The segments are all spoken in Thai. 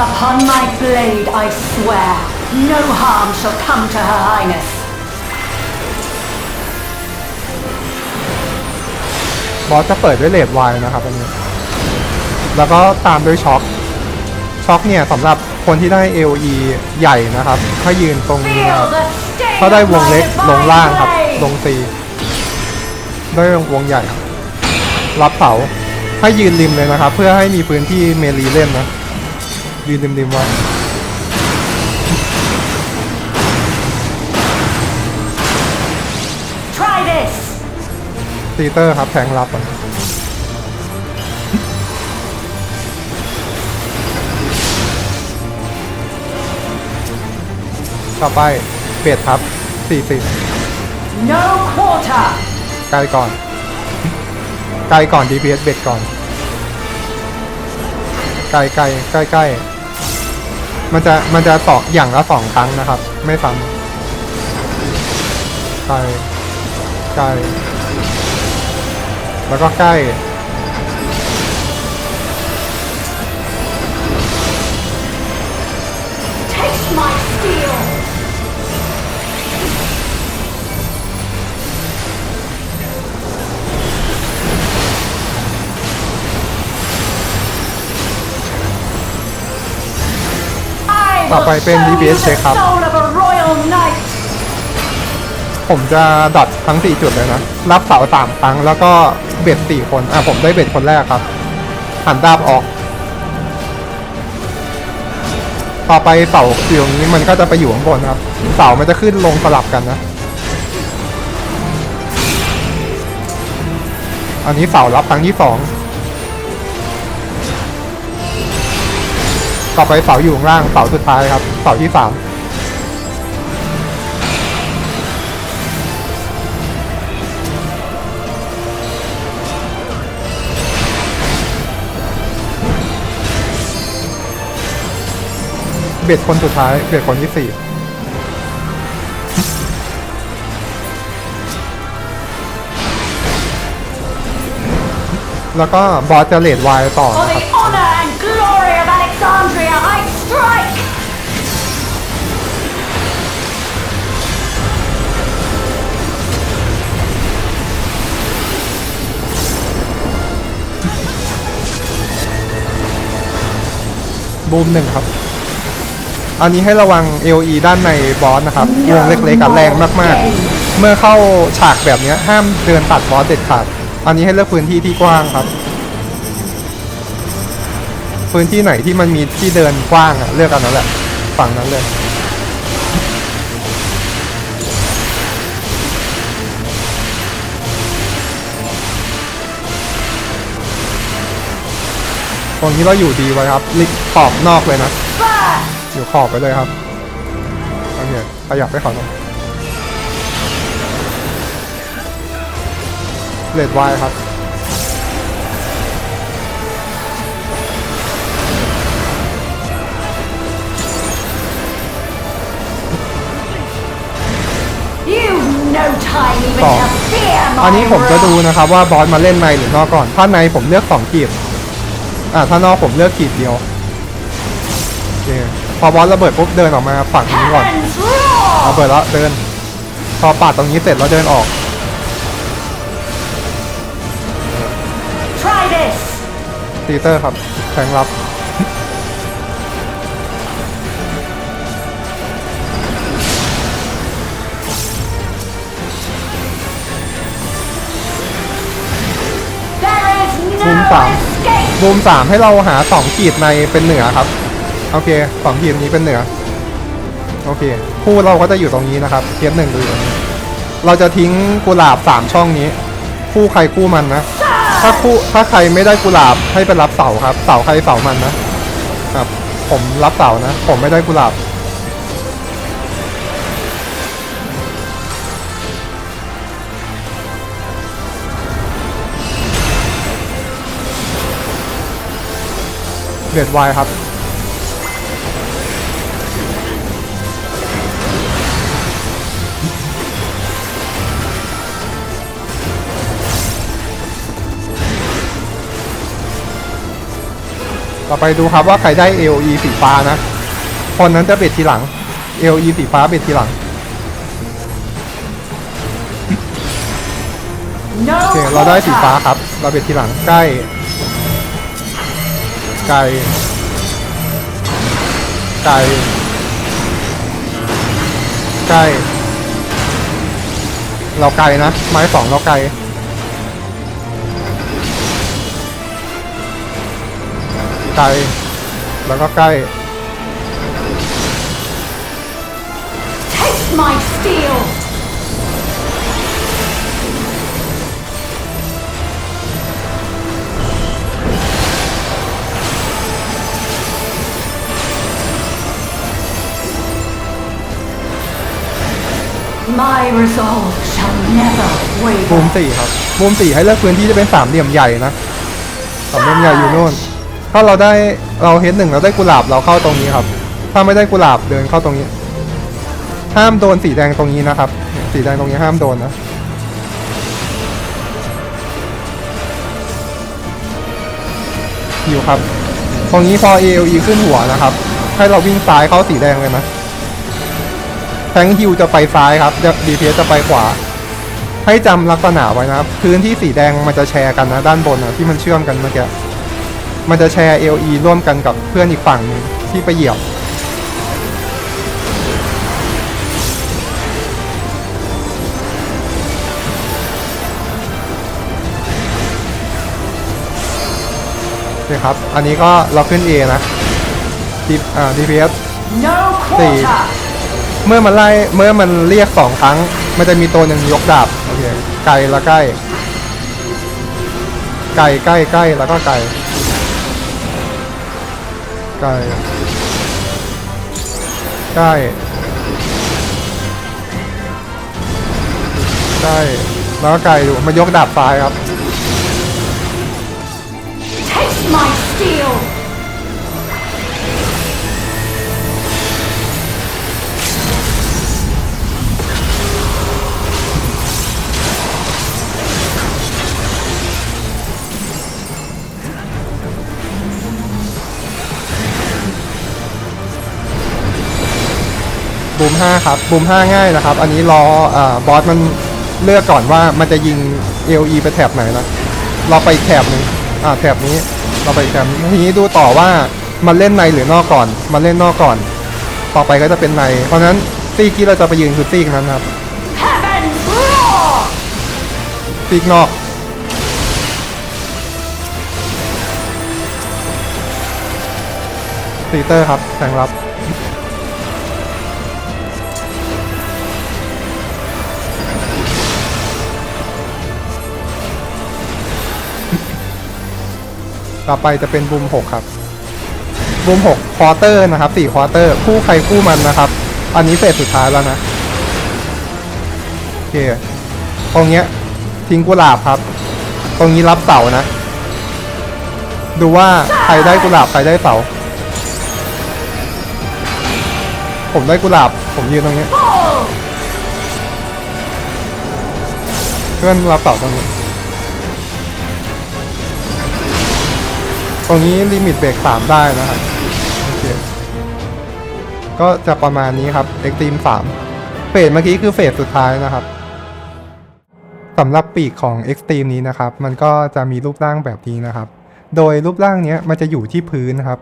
Upon my blade, I swear, no harm shall come to her highness. บอสจะเปิดด้วยเลดไวนะครับอันนี้ แล้วก็ตามด้วยช็อค ช็อคเนี่ยสำหรับคนที่ได้ AOE ใหญ่นะครับ ถ้ายืนตรง Feel the sting ถ้าได้ of วง my เล็กลง divine ล่างครับ blade. ลงซีได้วงใหญ่ครับรับเสาให้ยืนริมเลยนะครับ เพื่อให้มีพื้นที่เมลีเล่นนะ ยืนริมริมๆไว้ Try this. ตีเตอร์ครับแทงรับอะต่อไปเบ็ดครับ40 No quarter. ไกลก่อน ไกลก่อน DPS เบ็ดก่อน ไกลไกลใกล้ใกล้ มันจะมันจะสองอย่างละสองครั้งนะครับ ไม่ซ้ำใกล้ใกล้แล้วก็ใกล้ ต่อไปเป็น DPS เช็คครับ Soul of a royal knight. ผมจะดัดทั้ง 4 จุดเลยนะ รับเสาสามครั้งแล้วก็เบ็ดสี่คน อะผมได้เบ็ดคนแรกครับ หันดาบออก ต่อไปเสาอยู่ตรงนี้มันก็จะไปอยู่ข้างบนครับ เสามันจะขึ้นลงสลับกันนะ อันนี้เสารับครั้งที่สอง ต่อไปเสาอยู่ข้างล่างเสาสุดท้ายครับเสาที่สามเบ็ดคนสุดท้ายเบ็ดคนที่สี่แล้วก็บอสจะเลดไวต่อนะครับ บูมหนึ่งครับ อันนี้ให้ระวัง LE ด้านในบอสนะครับวงเล็กๆกับแรงมากๆ เมื่อเข้าฉากแบบเนี้ยห้ามเดินตัดบอสเด็ดขาด อันนี้ให้เลือกพื้นที่ที่กว้างครับ พื้นที่ไหนที่มันมีที่เดินกว้างอะเลือกอันนั้นแหละ ฝั่งนั้นเลย ตรงนี้เราอยู่ดีไว้ครับลิกขอบนอกเลยนะ Burn! อยู่ขอบไปเลยครับโอเคขยับไปขอหน่อยเลดไวครับ You've no time even Oh. to fear อัน my นี้ผมจะดู wrath. นะครับว่าบอสมาเล่นในหรือนอกก่อน ถ้าในผมเลือกสองขีด อ่าถ้านอกผมเลือกขีดเดียวโอเคพอบอสระเบิดปุ๊บเดินออกมาฝั่งนี้ก่อน Heavens roar! ระเบิดแล้วเดิน พอปาดตรงนี้เสร็จแล้วเดินออก Try this! ตีเตอร์ครับแทงรับ escape! บูมสามให้เราหาสองขีดในเป็นเหนือครับ โอเคสองขีดนี้เป็นเหนือ โอเค คู่เราก็จะอยู่ตรงนี้นะครับเทียบหนึ่งดูอยู่ตรงนี้ เราจะทิ้งกุหลาบสามช่องนี้ คู่ใครคู่มันนะ ถ้าคู่ถ้าใครไม่ได้กุหลาบให้ไปรับเสาครับ เสาใครเสามันนะครับ ผมรับเสานะ ผมไม่ได้กุหลาบ เดือดไวครับตต่อไปดูครับว่าใครได้ AOE สีฟ้านะ คนนั้นจะเบ็ดทีหลัง AOE สีฟ้าเบ็ดทีหลัง No โอเคเราได้สีฟ้า quarter. ครับ เราเบ็ดทีหลังใกล้ ไกลไกลใกล้เราไกลนะ ไม้สองเราไกลไกลแล้วก็ใกล้ Taste my steel. My resolve shall never บูม waver. สี่ครับบูมสี่ให้เลือกพื้นที่จะเป็นสามเหลี่ยมใหญ่นะสามเหลี่ยมใหญ่อยู่นู่น ถ้าเราได้เราเฮดหนึ่งเราได้กุหลาบเราเข้าตรงนี้ครับ ถ้าไม่ได้กุหลาบเดินเข้าตรงนี้ ห้ามโดนสีแดงตรงนี้นะครับ สีแดงตรงนี้ห้ามโดนนะ อยู่ครับ ตรงนี้พอ ALE ขึ้นหัวนะครับ ให้เราวิ่งซ้ายเข้าสีแดงเลยนะ แทงฮิวจะไปซ้ายครับ DPS จะไปขวา ให้จำลักษณะไว้นะครับ พื้นที่สีแดงมันจะแชร์กันนะด้านบนนะที่มันเชื่อมกันเมื่อกี้มันจะแชร์ LE ร่วมกันกับเพื่อนอีกฝั่งหนึงที่ไปเหยียบโอเคครับ อันนี้ก็เราขึ้น A นะ D- อ่า DPS สี่. เมื่อมันไล่เมื่อมันเรียกสองครั้ง มันจะมีตัวหนึ่งยกดาบโอเคไกลแล้วใกล้ ไกลใกล้ใกล้แล้วก็ไกลไกลใกล้ใกล้แล้วก็ไกลดูมันยกดาบซ้ายครับ Taste my steel. มห้าครับบูมห้าง่ายนะครับ อันนี้รออบอสมันเลือกก่อนว่ามันจะยิง LE ไปแถบไหนนะ เราไปแถบหนึ่งอ่าแถบนี้เราไปแถบนี้ทีนี้ดูต่อว่ามันเล่นในหรือนอกก่อน มันเล่นนอกก่อน ต่อไปก็จะเป็นใน เพราะนั้นซีกที่เราจะไปยืนคือซีกนั้นครับซีกนอกซีเตอร์ครับแทงรับ ต่อไปจะเป็นบูมหกครับบูมหกควอเตอร์นะครับสี่ควอเตอร์คู่ใครคู่มันนะครับ อันนี้เฟสสุดท้ายแล้วนะโอเคตรงเนี้ยทิ้งกุหลาบครับ ตรงนี้รับเสานะ ดูว่าใครได้กุหลาบใครได้เสา ผมได้กุหลาบ ผมยืนตรงนี้เพื่อนรับเสาตรงนี้ ตรงนี้ลิมิตเบรกสามได้นะครับโอเคก็จะประมาณนี้ครับเอ็กตีมสามเฟสเมื่อกี้คือเฟสสุดท้ายนะครับสำหรับปีกของ Extreme นี้นะครับ มันก็จะมีรูปร่างแบบนี้นะครับ โดยรูปร่างนี้มันจะอยู่ที่พื้นครับ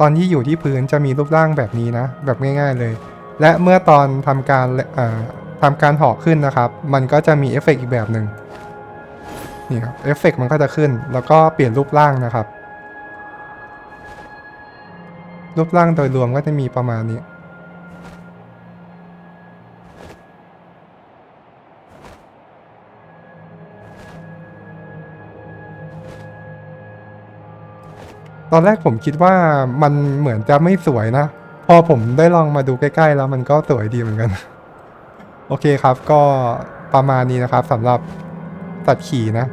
ตอนที่อยู่ที่พื้นจะมีรูปร่างแบบนี้นะ แบบง่าย ๆเลย และเมื่อตอนทำการทำการห่อขึ้นนะครับ มันก็จะมีเอฟเฟกต์อีกแบบหนึ่งนี่ครับเอฟเฟกต์มันก็จะขึ้น แล้วก็เปลี่ยนรูปร่างนะครับ รูปร่างโดยรวมก็จะมีประมาณนี้ ตอนแรกผมคิดว่ามันเหมือนจะไม่สวยนะ พอผมได้ลองมาดูใกล้ๆแล้วมันก็สวยดีเหมือนกัน โอเคครับก็ประมาณนี้นะครับสำหรับสัตว์ขี่นะ